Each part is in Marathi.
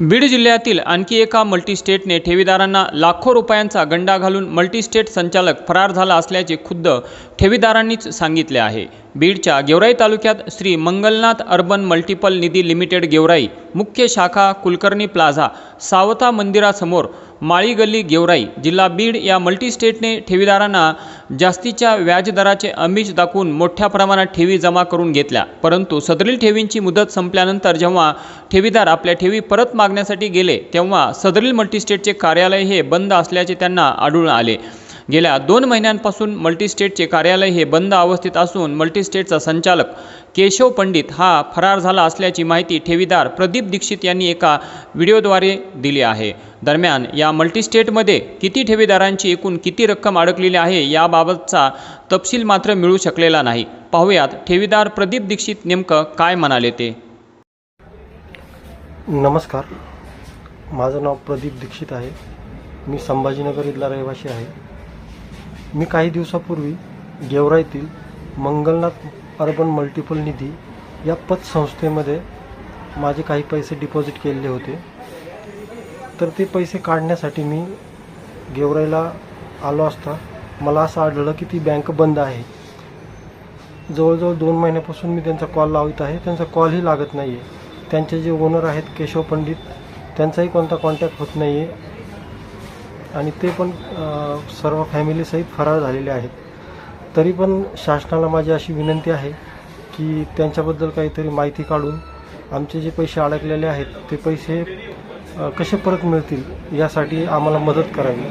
बीड जिल्ह्यातील आणखी एका मल्टीस्टेटने ठेवीदारांना लाखो रुपयांचा गंडा घालून मल्टीस्टेट संचालक फरार झाला असल्याचे खुद्द ठेवीदारांनीच सांगितले आहे. बीडच्या गेवराई तालुक्यात श्री मंगलनाथ अर्बन मल्टिपल निधी लिमिटेड गेवराई मुख्य शाखा कुलकर्णी प्लाझा सावता मंदिरासमोर माळी गल्ली गेवराई जिल्हा बीड या मल्टीस्टेटने ठेवीदारांना जास्तीच्या व्याजदराचे आमिष दाखवून मोठ्या प्रमाणात ठेवी जमा करून घेतल्या. परंतु सदरील ठेवींची मुदत संपल्यानंतर जेव्हा ठेवीदार आपल्या ठेवी परत मागण्यासाठी गेले तेव्हा सदरील मल्टीस्टेटचे कार्यालय हे बंद असल्याचे त्यांना आढळून आले. गेल्या दोन महिन्यांपासून मल्टीस्टेटचे कार्यालय हे बंद अवस्थेत असून मल्टीस्टेटचा संचालक केशव पंडित हा फरार झाला असल्याची माहिती ठेवीदार प्रदीप दीक्षित यांनी एका व्हिडिओद्वारे दिली आहे. दरम्यान या मल्टीस्टेटमध्ये किती ठेवीदारांची एकूण किती रक्कम अडकलेली आहे याबाबतचा तपशील मात्र मिळू शकलेला नाही. पाहुयात ठेवीदार प्रदीप दीक्षित नेमकं काय म्हणाले ते? नमस्कार. माझं नाव प्रदीप दीक्षित आहे. मी संभाजीनगर इथला रहिवासी आहे. मी काही दिवसापूर्वी गेवराईतील मंगलनाथ अर्बन मल्टिपल निधी या पतसंस्थेमध्ये माझे काही पैसे डिपॉझिट केलेले होते. तर ते पैसे काढण्यासाठी मी गेवराईला आलो असता मला असं आढळलं की ती बँक बंद आहे. जवळजवळ दोन महिन्यापासून मी त्यांचा कॉल लावत आहे. त्यांचा कॉलही लागत नाही आहे त्यांचे जे ओनर आहेत केशव पंडित त्यांचाही कोणता कॉन्टॅक्ट होत नाही आहे आणि ते पण सर्व फॅमिलीसहित फरार झालेले आहेत. तरी पण शासनाला माझी अशी विनंती आहे की त्यांच्याबद्दल काहीतरी माहिती काढून आमचे जे पैसे अडकलेले आहेत ते पैसे कसे परत मिळतील यासाठी आम्हाला मदत करावी.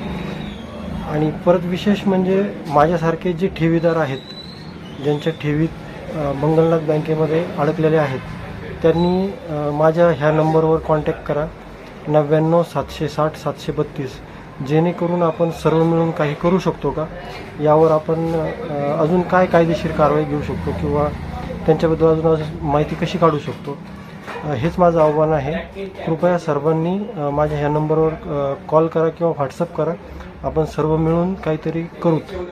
आणि परत विशेष म्हणजे माझ्यासारखे जे ठेवीदार आहेत ज्यांच्या ठेवीत मंगलनाथ बँकेमध्ये अडकलेले आहेत त्यांनी माझ्या ह्या नंबरवर कॉन्टॅक्ट करा. नव्याण्णव सातशे साठ सातशे बत्तीस. जेणेकरून आपण सर्व मिळून काही करू शकतो का? यावर आपण अजून काय कायदेशीर कारवाई घेऊ शकतो किंवा त्यांच्याबद्दल अजून अजून माहिती कशी काढू शकतो? हेच माझं आव्हान आहे. कृपया सर्वांनी माझ्या ह्या नंबरवर कॉल करा किंवा व्हॉट्सअप करा. आपण सर्व मिळून काहीतरी करूत.